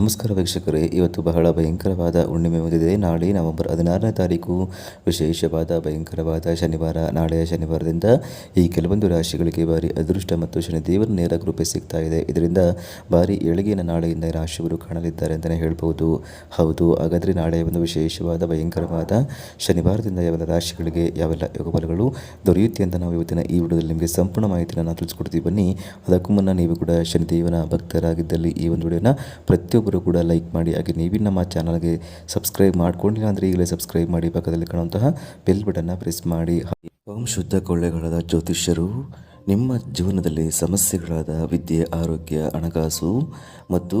ನಮಸ್ಕಾರ ವೀಕ್ಷಕರೇ, ಇವತ್ತು ಬಹಳ ಭಯಂಕರವಾದ ಹುಣ್ಣಿಮೆ ಹೊಂದಿದೆ ನಾಳೆ ನವೆಂಬರ್ ಹದಿನಾರನೇ ತಾರೀಕು, ವಿಶೇಷವಾದ ಭಯಂಕರವಾದ ಶನಿವಾರ. ನಾಳೆಯ ಶನಿವಾರದಿಂದ ಈ ಕೆಲವೊಂದು ರಾಶಿಗಳಿಗೆ ಭಾರಿ ಅದೃಷ್ಟ ಮತ್ತು ಶನಿದೇವರ ನೇರ ಕೃಪೆ ಸಿಗ್ತಾ ಇದೆ. ಇದರಿಂದ ಭಾರಿ ಏಳಿಗೆಯನ್ನು ನಾಳೆಯಿಂದ ರಾಶಿಯವರು ಕಾಣಲಿದ್ದಾರೆ ಅಂತಲೇ ಹೇಳ್ಬೋದು. ಹೌದು, ಹಾಗಾದರೆ ನಾಳೆ ಒಂದು ವಿಶೇಷವಾದ, ಭಯಂಕರವಾದ ಶನಿವಾರದಿಂದ ಯಾವೆಲ್ಲ ರಾಶಿಗಳಿಗೆ ಯಾವೆಲ್ಲ ಯೋಗಫಲಗಳು ದೊರೆಯುತ್ತೆ ಅಂತ ನಾವು ಇವತ್ತಿನ ಈ ವಿಡಿಯೋದಲ್ಲಿ ನಿಮಗೆ ಸಂಪೂರ್ಣ ಮಾಹಿತಿಯನ್ನು ನಾನು ತಿಳಿಸ್ಕೊಡ್ತೀವಿ. ಬನ್ನಿ, ಅದಕ್ಕೂ ಮುನ್ನ ನೀವು ಕೂಡ ಶನಿದೇವನ ಭಕ್ತರಾಗಿದ್ದಲ್ಲಿ ಈ ಒಂದು ವಿಡಿಯೋನ ಪ್ರತಿಯೊಬ್ಬರು ಕೂಡ ಲೈಕ್ ಮಾಡಿ, ಹಾಗೆ ನೀವು ನಮ್ಮ ಚಾನಲ್ಗೆ ಸಬ್ಸ್ಕ್ರೈಬ್ ಮಾಡ್ಕೊಂಡಿಲ್ಲ ಅಂದರೆ ಈಗಲೇ ಸಬ್ಸ್ಕ್ರೈಬ್ ಮಾಡಿ, ಪಕ್ಕದಲ್ಲಿ ಕಾಣುವಂತಹ ಬೆಲ್ ಬಟನ್ನ ಪ್ರೆಸ್ ಮಾಡಿ. ಶುದ್ಧ ಕೊಳ್ಳೆಗಳಾದ ಜ್ಯೋತಿಷ್ಯರು, ನಿಮ್ಮ ಜೀವನದಲ್ಲಿ ಸಮಸ್ಯೆಗಳಾದ ವಿದ್ಯೆ, ಆರೋಗ್ಯ, ಹಣಕಾಸು ಮತ್ತು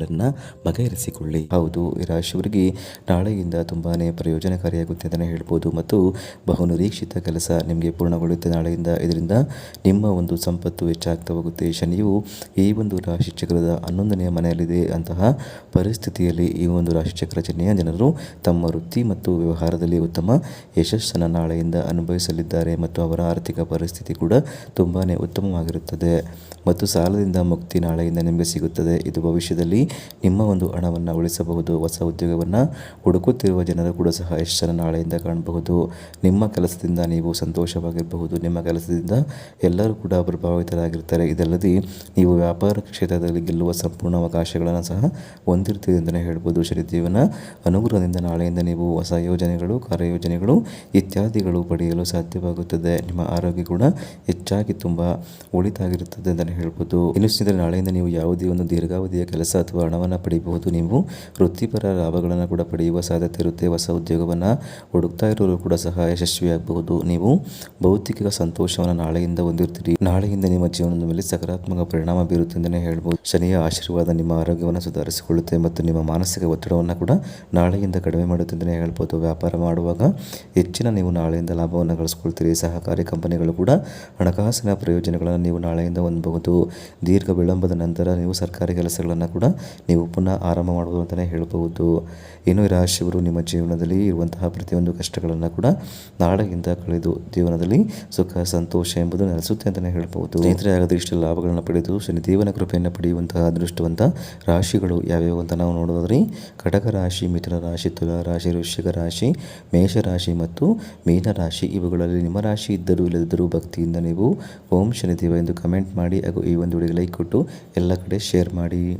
ಸಮಸ್ಯೆಗಳನ್ನು ಬಗೆಹರಿಸಿಕೊಳ್ಳಿ. ಹೌದು ರಾಶಿಯವರಿಗೆ ನಾಳೆಯಿಂದ ತುಂಬಾ ಪ್ರಯೋಜನಕಾರಿಯಾಗುತ್ತೆ ಅಂತಲೇ ಹೇಳ್ಬೋದು. ಮತ್ತು ಬಹು ನಿರೀಕ್ಷಿತ ಕೆಲಸ ನಿಮಗೆ ಪೂರ್ಣಗೊಳ್ಳುತ್ತೆ ನಾಳೆಯಿಂದ. ಇದರಿಂದ ನಿಮ್ಮ ಒಂದು ಸಂಪತ್ತು ಹೆಚ್ಚಾಗ್ತಾ ಹೋಗುತ್ತೆ. ಶನಿಯು ಈ ಒಂದು ರಾಶಿ ಚಕ್ರದ ಹನ್ನೊಂದನೆಯ ಮನೆಯಲ್ಲಿದೆ ಅಂತಹ ಪರಿಸ್ಥಿತಿಯಲ್ಲಿ ಈ ಒಂದು ರಾಶಿ ಚಕ್ರ ಚಿಹ್ನೆಯ ಜನರು ತಮ್ಮ ವೃತ್ತಿ ಮತ್ತು ವ್ಯವಹಾರದಲ್ಲಿ ಉತ್ತಮ ಯಶಸ್ಸನ್ನು ನಾಳೆಯಿಂದ ಅನುಭವಿಸಲಿದ್ದಾರೆ. ಮತ್ತು ಅವರ ಆರ್ಥಿಕ ಪರಿಸ್ಥಿತಿ ಕೂಡ ತುಂಬಾ ಉತ್ತಮವಾಗಿರುತ್ತದೆ. ಮತ್ತು ಸಾಲದಿಂದ ಮುಕ್ತಿ ನಾಳೆಯಿಂದ ನಿಮಗೆ ಸಿಗುತ್ತದೆ. ಇದು ಭವಿಷ್ಯದಲ್ಲಿ ನಿಮ್ಮ ಒಂದು ಹಣವನ್ನು ಉಳಿಸಬಹುದು, ಹೊಸ ಉದ್ಯೋಗವನ್ನು ಹುಡುಕುತ್ತಿರುವ ಜನರು ಕೂಡ ಸಹ ಯಶಸ್ಸನ್ನು ನಾಳೆಯಿಂದ ಕಾಣಬಹುದು. ನಿಮ್ಮ ಕೆಲಸದಿಂದ ನೀವು ಸಂತೋಷವಾಗಿರಬಹುದು. ನಿಮ್ಮ ಕೆಲಸದಿಂದ ಎಲ್ಲರೂ ಕೂಡ ಪ್ರಭಾವಿತರಾಗಿರ್ತಾರೆ. ಇದಲ್ಲದೆ ನೀವು ವ್ಯಾಪಾರ ಕ್ಷೇತ್ರದಲ್ಲಿ ಗೆಲ್ಲುವ ಸಂಪೂರ್ಣ ಅವಕಾಶಗಳನ್ನು ಸಹ ಹೊಂದಿರ್ತೀರಿ ಅಂತಲೇ ಹೇಳ್ಬೋದು. ಶ್ರೀದೇವನ ಅನುಗ್ರಹದಿಂದ ನಾಳೆಯಿಂದ ನೀವು ಹೊಸ ಯೋಜನೆಗಳು, ಕಾರ್ಯಯೋಜನೆಗಳು ಇತ್ಯಾದಿಗಳು ಪಡೆಯಲು ಸಾಧ್ಯವಾಗುತ್ತದೆ. ನಿಮ್ಮ ಆರೋಗ್ಯ ಕೂಡ ಹೆಚ್ಚಾಗಿ ತುಂಬ ಒಳಿತಾಗಿರುತ್ತದೆ ಅಂತಲೇ ಹೇಳ್ಬೋದು. ಇನ್ನು ನಾಳೆಯಿಂದ ನೀವು ಯಾವುದೇ ಒಂದು ದೀರ್ಘಾವಧಿಯ ಕೆಲಸ ಅಥವಾ ಹಣವನ್ನು ಪಡೆಯಬಹುದು ನೀವು ವೃತ್ತಿಪರ ಲಾಭಗಳನ್ನು ಕೂಡ ಪಡೆಯುವ ಸಾಧ್ಯತೆ ಇರುತ್ತೆ. ಹೊಸ ಉದ್ಯೋಗವನ್ನು ಹುಡುಕ್ತಾ ಇರೋರು ಕೂಡ ಸಹ ಯಶಸ್ವಿಯಾಗಬಹುದು. ನೀವು ಭೌತಿಕ ಸಂತೋಷವನ್ನು ನಾಳೆಯಿಂದ ಹೊಂದಿರ್ತೀರಿ. ನಾಳೆಯಿಂದ ನಿಮ್ಮ ಜೀವನದ ಮೇಲೆ ಸಕಾರಾತ್ಮಕ ಪರಿಣಾಮ ಬೀರುತ್ತೆ ಅಂತಲೇ ಹೇಳ್ಬೋದು. ಶನಿಯ ಆಶೀರ್ವಾದ ನಿಮ್ಮ ಆರೋಗ್ಯವನ್ನು ಸುಧಾರಿಸಿಕೊಳ್ಳುತ್ತೆ ಮತ್ತು ನಿಮ್ಮ ಮಾನಸಿಕ ಒತ್ತಡವನ್ನು ಕೂಡ ನಾಳೆಯಿಂದ ಕಡಿಮೆ ಮಾಡುತ್ತೆ ಅಂತಲೇ ಹೇಳ್ಬೋದು. ವ್ಯಾಪಾರ ಮಾಡುವಾಗ ಹೆಚ್ಚಿನ ನೀವು ನಾಳೆಯಿಂದ ಲಾಭವನ್ನು ಗಳಿಸ್ಕೊಳ್ತೀರಿ. ಸಹಕಾರಿ ಕಂಪನಿಗಳು ಕೂಡ ಹಣಕಾಸಿನ ಪ್ರಯೋಜನಗಳನ್ನು ನೀವು ನಾಳೆಯಿಂದ ಹೊಂದಬಹುದು. ದೀರ್ಘ ವಿಳಂಬದ ನಂತರ ನೀವು ಸರ್ಕಾರಿ ಕೆಲಸಗಳನ್ನು ಕೂಡ ನೀವು ಪುನಃ ಆರಂಭ ಮಾಡಬಹುದು ಅಂತಲೇ ಹೇಳಬಹುದು. ಇನ್ನು ರಾಶಿಯವರು ನಿಮ್ಮ ಜೀವನದಲ್ಲಿ ಇರುವಂತಹ ಪ್ರತಿಯೊಂದು ಕಷ್ಟಗಳನ್ನು ಕೂಡ ನಾಡಗಿಂತ ಕಳೆದು ಜೀವನದಲ್ಲಿ ಸುಖ, ಸಂತೋಷ ಎಂಬುದು ನೆಲೆಸುತ್ತೆ ಅಂತಲೇ ಹೇಳ್ಬೋದು ಸ್ನೇಹಿತರೆ ಇಷ್ಟು ಲಾಭಗಳನ್ನು ಪಡೆದು ಶನಿದೇವನ ಕೃಪೆಯನ್ನು ಪಡೆಯುವಂತಹ ಅದೃಷ್ಟವಂತ ರಾಶಿಗಳು ಯಾವ್ಯಾವು ಅಂತ ನಾವು ನೋಡೋದ್ರಿ ಕಟಕ ರಾಶಿ, ಮಿಥುನ ರಾಶಿ, ತುಲಾ ರಾಶಿ, ವೃಶ್ಚಿಕ ರಾಶಿ ಮೇಷರಾಶಿ ಮತ್ತು ಮೀನ ರಾಶಿ, ಇವುಗಳಲ್ಲಿ ನಿಮ್ಮ ರಾಶಿ ಇದ್ದರೂ ಇಲ್ಲದಿದ್ದರೂ ಭಕ್ತಿಯಿಂದ ನೀವು ಓಂ ಶನಿದೇವ ಎಂದು ಕಮೆಂಟ್ ಮಾಡಿ ಹಾಗೂ ಈ ಒಂದು ವಿಡಿಯೋಗೆ ಲೈಕ್ ಕೊಟ್ಟು ಎಲ್ಲ ಕಡೆ ಶೇರ್ ಮಾಡಿ.